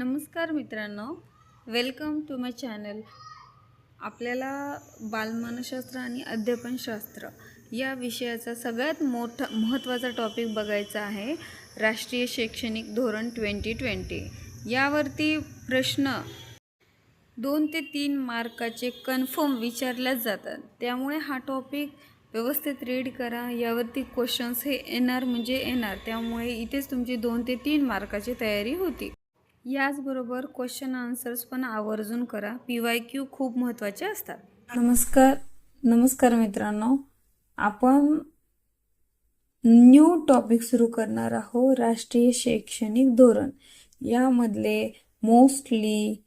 नमस्कार मित्रांनो. Welcome to my channel आपल्याला बालमानसशास्त्र आणि अध्यापनशास्त्र या विषयाचा सगळ्यात मोठा महत्त्वाचा टॉपिक बघायचा आहे. राष्ट्रीय शैक्षणिक धोरण ट्वेंटी ट्वेंटी यावरती प्रश्न दोन ते तीन मार्काचे कन्फर्म विचारल्याच जातात. त्यामुळे हा टॉपिक व्यवस्थित रीड करा. यावरती क्वेश्चन्स हे येणार म्हणजे येणार. त्यामुळे इथेच तुमची दोन ते तीन मार्काची तयारी होती. याचबरोबर क्वेश्चन आन्सर्स पण आवर्जून करा. पी वाय क्यू खूप महत्त्वाचे असतात. नमस्कार नमस्कार मित्रांनो. आपण न्यू टॉपिक सुरू करणार आहोत राष्ट्रीय शैक्षणिक धोरण. यामधले मोस्टली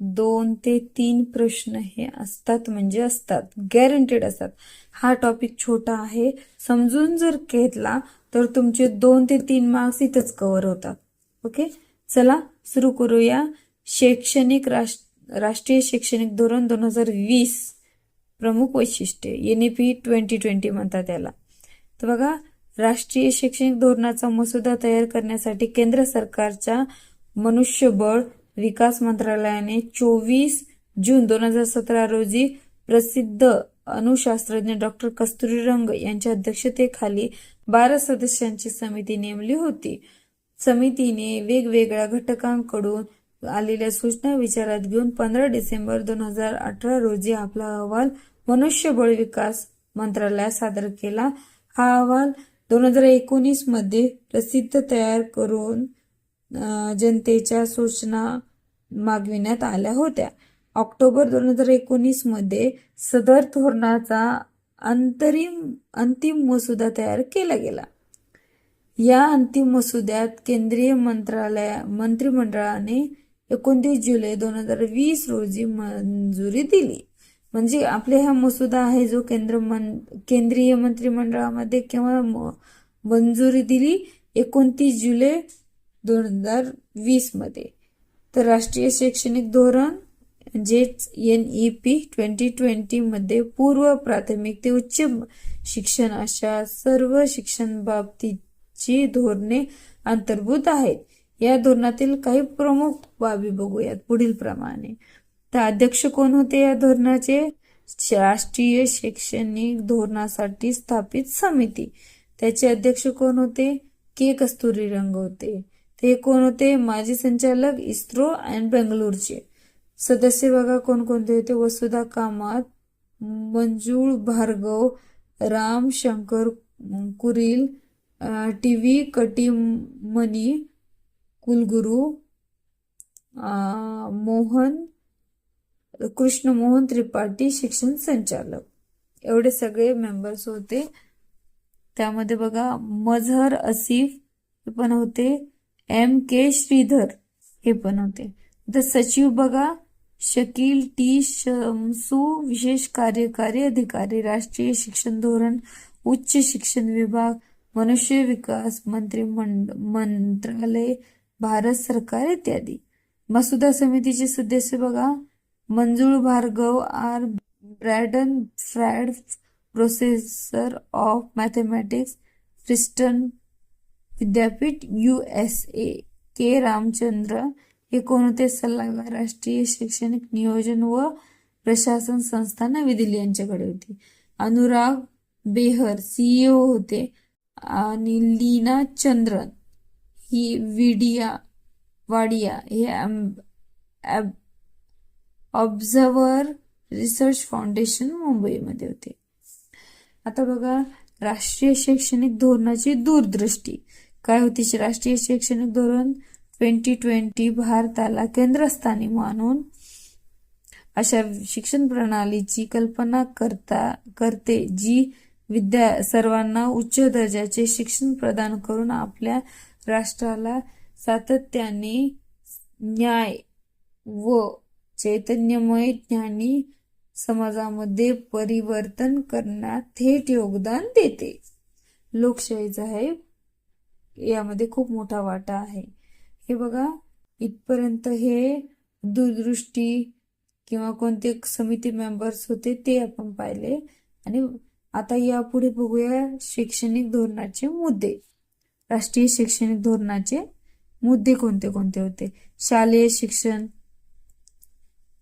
दोन ते तीन प्रश्न हे असतात म्हणजे असतात गॅरंटेड असतात. हा टॉपिक छोटा आहे. समजून जर घेतला तर तुमचे दोन ते तीन मार्क्स इथंच कव्हर होतात. ओके चला सुरू करूया. शैक्षणिक राष्ट्र राष्ट्रीय शैक्षणिक धोरण दोन हजार वीस प्रमुख वैशिष्ट्ये N E P twenty twenty म्हणतात त्याला. तर बघा राष्ट्रीय शैक्षणिक धोरणाचा मसुदा तयार करण्यासाठी केंद्र सरकारच्या मनुष्यबळ विकास मंत्रालयाने चोवीस जून दोन हजार सतरा रोजी प्रसिद्ध अणुशास्त्रज्ञ डॉक्टर कस्तुरीरंग यांच्या अध्यक्षतेखाली बारा सदस्यांची समिती नेमली होती. समितीने वेगवेगळ्या घटकांकडून आलेल्या सूचना विचारात घेऊन पंधरा डिसेंबर दोन हजार अठरा रोजी आपला अहवाल मनुष्यबळ विकास मंत्रालयात सादर केला. हा अहवाल दोन हजार एकोणीसमध्ये प्रसिद्ध तयार करून जनतेच्या सूचना मागविण्यात आल्या होत्या. ऑक्टोबर दोन हजार एकोणीसमध्ये सदर धोरणाचा अंतरिम अंतिम मसुदा तयार केला गेला. या अंतिम मसुद्यात केंद्रीय मंत्रालय मंत्रिमंडळाने एकोणतीस जुलै दोन हजार वीस रोजी मंजुरी दिली. म्हणजे आपले हा मसुदा आहे जो केंद्र मन केंद्रीय मंत्रिमंडळामध्ये केव्हा म- मंजुरी दिली? एकोणतीस जुलै दोन हजार वीसमध्ये. तर राष्ट्रीय शैक्षणिक धोरण म्हणजेच एन ई पी ट्वेंटी ट्वेंटीमध्ये पूर्व प्राथमिक ते उच्च शिक्षण अशा सर्व शिक्षण बाबतीत ची धोरणे अंतर्भूत आहेत. या धोरणातील काही प्रमुख बाबी बघूयात पुढील प्रमाणे. तर अध्यक्ष कोण होते या धोरणाचे? राष्ट्रीय शैक्षणिक धोरणासाठी स्थापित समिती. त्याचे अध्यक्ष कोण होते? के. कस्तुरी रंग होते. ते कोण होते? माजी संचालक इस्रो अँड बेंगलोरचे. सदस्य बघा कोणकोणते होते? वसुधा कामत मंजूळ भार्गव राम शंकर कुरील टी व्ही कटीमनी कुलगुरू मोहन कृष्ण मोहन त्रिपाठी शिक्षण संचालक. एवढे सगळे मेंबर्स होते. त्यामध्ये बघा मझहर असिफ हे पण होते. एम के श्रीधर हे पण होते. तर सचिव बघा शकील टी शमसू विशेष कार्यकारी अधिकारी राष्ट्रीय शिक्षण धोरण उच्च शिक्षण विभाग मनुष्य विकास मंत्री मंत्रालय भारत सरकार इत्यादी. मसुदा समितीचे सदस्य बघा. मंजुळ भार्गव आर. ब्रॅडन फ्रॅड प्रोफेसर ऑफ मॅथमॅटिक्स प्रिस्टन विद्यापीठ U S A. K. Ramachandra. हे कोणते सल्लागार राष्ट्रीय शैक्षणिक नियोजन व प्रशासन संस्था नवी दिल्ली यांच्याकडे होती. अनुराग बेहर सीईओ होते. आणि लीना चंद्रन ही विडिया वाडिया हे ऑब्झर्वर रिसर्च फाउंडेशन मुंबईमध्ये होते. आता बघा राष्ट्रीय शैक्षणिक धोरणाची दूरदृष्टी. काय होती? राष्ट्रीय शैक्षणिक धोरण ट्वेंटी ट्वेंटी भारताला केंद्रस्थानी मानून अशा शिक्षण प्रणालीची कल्पना करता करते जी विद्या सर्वांना उच्च दर्जाचे शिक्षण प्रदान करून आपल्या राष्ट्राला सातत्याने न्याय व चैतन्यमय ज्ञानी समाजामध्ये परिवर्तन करण्यात थेट योगदान देते. लोकशाहीचा आहे यामध्ये खूप मोठा वाटा आहे. हे बघा इथपर्यंत हे दूरदृष्टी किंवा कोणते समिती मेंबर्स होते ते आपण पाहिले. आणि आता यापुढे बघूया शैक्षणिक धोरणाचे मुद्दे. राष्ट्रीय शैक्षणिक धोरणाचे मुद्दे कोणते कोणते होते? शालेय शिक्षण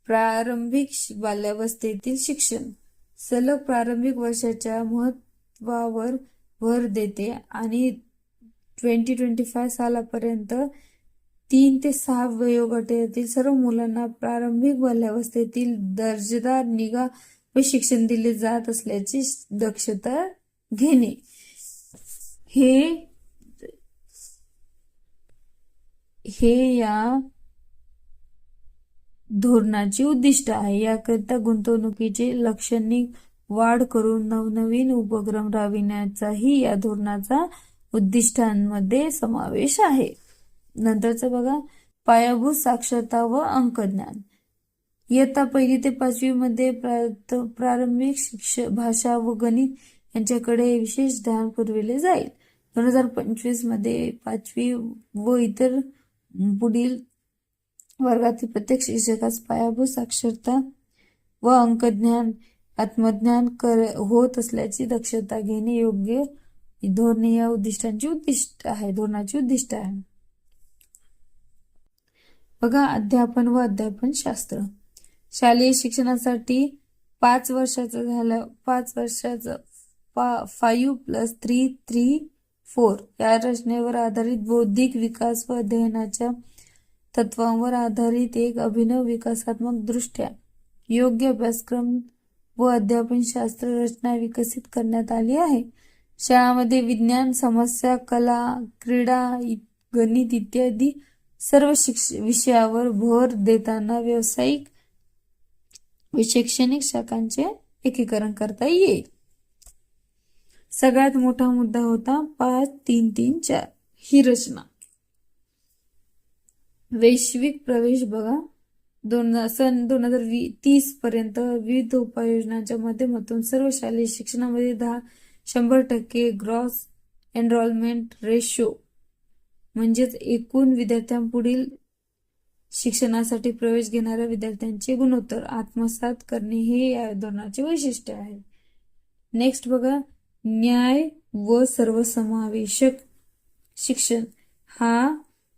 प्रारंभिक बाल्यावस्थेतील शिक्षण. सलग प्रारंभिक वर्षाच्या महत्वावर भर देते आणि ट्वेंटी ट्वेंटी फाय सालापर्यंत तीन ते सहा वयोगटातील सर्व मुलांना प्रारंभिक बाल्यावस्थेतील दर्जेदार निगा व शिक्षण दिले जात असल्याची दक्षता घेणे. हे हे या धोरणाची उद्दिष्ट आहे. याकरिता गुंतवणुकीचे लक्षणिक वाढ करून नवनवीन उपक्रम राबविण्याचाही या धोरणाचा उद्दिष्टांमध्ये समावेश आहे. नंतरचं बघा. पायाभूत साक्षरता व अंकज्ञान. इयत्ता पहिली ते पाचवीमध्ये प्रारंभिक शिक्षण भाषा व गणित यांच्याकडे विशेष ध्यान पुरविले जाईल. दोन हजार पंचवीसमध्ये पाचवी व इतर पुढील वर्गातील प्रत्येक शिक्षकास पायाभूत साक्षरता व अंकज्ञान आत्मज्ञान कर होत असल्याची दक्षता घेणे योग्य धोरणे या उद्दिष्टांची उद्दिष्ट आहे धोरणाची उद्दिष्ट आहे. बघा अध्यापन व अध्यापन शास्त्र शालेय शिक्षणासाठी पाच वर्षाचं झालं. पाच वर्षाचं पा five plus three three four या रचनेवर आधारित बौद्धिक विकास व अध्ययनाच्या तत्वांवर आधारित एक अभिनव विकासात्मक दृष्ट्या योग्य अभ्यासक्रम व अध्यापन शास्त्र रचना विकसित करण्यात आली आहे. शाळामध्ये विज्ञान समस्या कला क्रीडा इ- गणित इत्यादी सर्व शिक्ष विषयावर भर देताना व्यावसायिक शैक्षणिक शाखांचे एकीकरण करता येईल. सगळ्यात मोठा मुद्दा होता पाच तीन तीन चार. ही रचना. वैश्विक प्रवेश बघा. दोन सन दोन हजार वी तीस पर्यंत विविध उपाययोजनांच्या माध्यमातून सर्व शालेय शिक्षणामध्ये दहा शंभर टक्के ग्रॉस एनरोलमेंट रेशो म्हणजेच एकूण विद्यार्थ्यांपुढील शिक्षणासाठी प्रवेश घेणाऱ्या विद्यार्थ्यांचे गुणोत्तर आत्मसात करणे हे या धोरणाचे वैशिष्ट्य आहे. नेक्स्ट बघा न्याय व सर्वसमावेशक शिक्षण. हा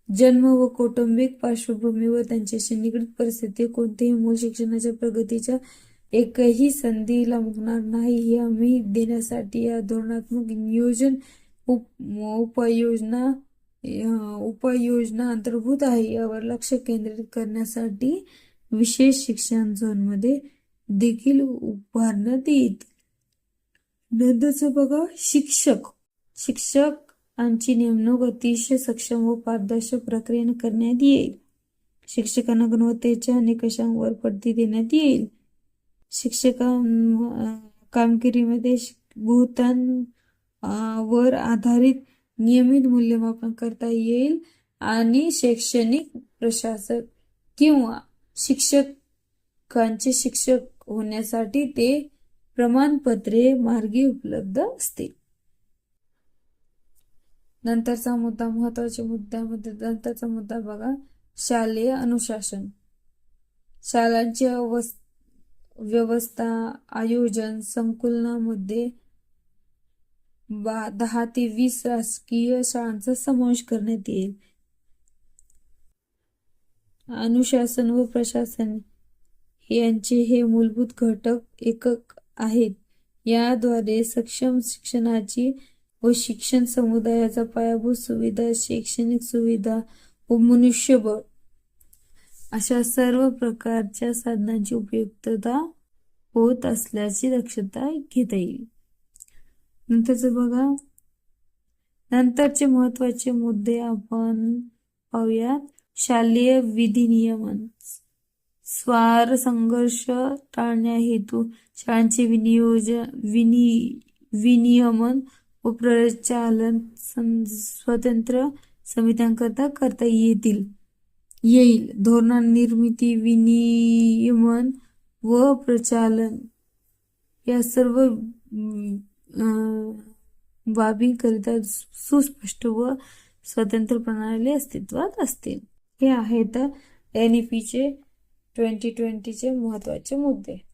जन्म व कौटुंबिक पार्श्वभूमी व त्यांच्याशी निगडीत परिस्थिती कोणतेही मूल शिक्षणाच्या प्रगतीच्या एकही संधीला मुकणार नाही हे हमी देण्यासाठी या धोरणात्मक नियोजन उप उपाययोजना उपाययोजना अंतर्भूत आहे यावर लक्ष केंद्रित करण्यासाठी विशेष शिक्षण झोनमध्ये देखील उभारण्यात येईल. नंतरचं बघा शिक्षक. शिक्षक यांची नेमणूक अतिशय सक्षम व पारदर्शक प्रक्रियेने करण्यात येईल. शिक्षकांना गुणवत्तेच्या निकषांवर पडती देण्यात येईल. शिक्षका कामगिरीमध्ये भूतांवर भूतान वर आधारित नियमित मूल्यमापन करता येईल आणि शैक्षणिक प्रशासक किंवा शिक्षकांचे शिक्षक होण्यासाठी ते प्रमाणपत्रे मार्गी उपलब्ध असतील. नंतरचा मुद्दा महत्त्वाच्या मुद्द्यामध्ये नंतरचा मुद्दा बघा. शालेय अनुशासन. शाळांची अवस- व्यवस्था आयोजन संकुलनामध्ये बा दहा ते वीस राजकीय शाळांचा समावेश करण्यात येईल. अनुशासन व प्रशासन यांचे हे मूलभूत घटक एकक आहेत. याद्वारे सक्षम शिक्षणाची व शिक्षण समुदायाचा पायाभूत सुविधा शैक्षणिक सुविधा व मनुष्यबळ अशा सर्व प्रकारच्या साधनांची उपयुक्तता होत असल्याची दक्षता घेता येईल. नंतरचं बघा. नंतरचे महत्त्वाचे मुद्दे आपण पाहूयात. शालेय विधिनियमन स्वार संघर्ष टाळण्या हेतू शाळांचे विनियोजन विनि विनियमन व प्रचालन स्वतंत्र समित्यांकरता करता येतील. येईल. धोरण निर्मिती विनियमन व प्रचालन या सर्व बाबींकरिता सुस्पष्ट व स्वतंत्र प्रणाली अस्तित्वात असतील. हे आहेत एन ई पीचे ट्वेंटी ट्वेंटीचे महत्त्वाचे मुद्दे.